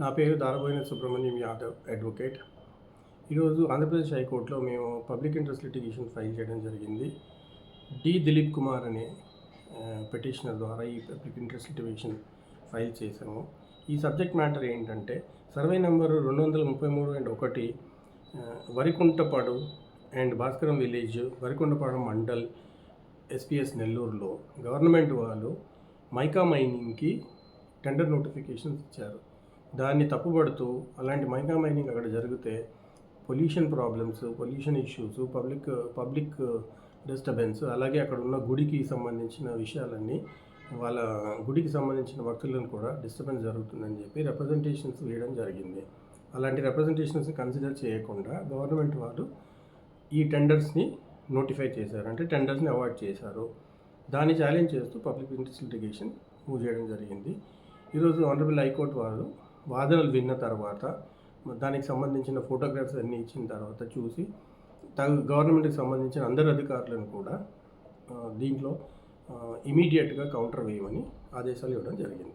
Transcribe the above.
నా పేరు దారబోయిన సుబ్రహ్మణ్యం యాదవ్ అడ్వకేట్ ఈరోజు ఆంధ్రప్రదేశ్ హైకోర్టులో మేము పబ్లిక్ ఇంట్రెస్ట్ లిటిగేషన్ ఫైల్ చేయడం జరిగింది. డి దిలీప్ కుమార్ అనే పిటిషనర్ ద్వారా ఈ పబ్లిక్ ఇంట్రెస్ట్ లిటిగేషన్ ఫైల్ చేశాము. ఈ సబ్జెక్ట్ మ్యాటర్ ఏంటంటే సర్వే నెంబరు రెండు వందల ముప్పై మూడు అండ్ ఒకటి Varikuntapadu and Bhaskaram village Varikuntapadu mandal SPS నెల్లూరులో గవర్నమెంట్ వాళ్ళు మైకా మైనింగ్కి టెండర్ నోటిఫికేషన్స్ ఇచ్చారు. దాన్ని తప్పుపడుతూ అలాంటి మైకా మైనింగ్ అక్కడ జరిగితే pollution problems pollution issues public public disturbance అలాగే అక్కడ ఉన్న గుడికి సంబంధించిన విషయాలన్నీ వాళ్ళ గుడికి సంబంధించిన భక్తులను కూడా డిస్టర్బెన్స్ జరుగుతుందని చెప్పి రిప్రజెంటేషన్స్ వేయడం జరిగింది. అలాంటి రిప్రజెంటేషన్స్ని కన్సిడర్ చేయకుండా గవర్నమెంట్ వాళ్ళు ఈ టెండర్స్ని నోటిఫై చేశారు. అంటే టెండర్స్ని అవాయిడ్ చేశారు. దాన్ని ఛాలెంజ్ చేస్తూ పబ్లిక్ ఇంట్రెస్ట్ లిటిగేషన్ మూవ్ చేయడం జరిగింది. ఈరోజు ఆనరబుల్ హైకోర్టు వారు వాదనలు విన్న తర్వాత దానికి సంబంధించిన ఫోటోగ్రాఫ్స్ అన్నీ ఇచ్చిన తర్వాత చూసి తగు గవర్నమెంట్కి సంబంధించిన అందరు అధికారులను కూడా దీంట్లో ఇమీడియట్గా కౌంటర్ వేయమని ఆదేశాలు ఇవ్వడం జరిగింది.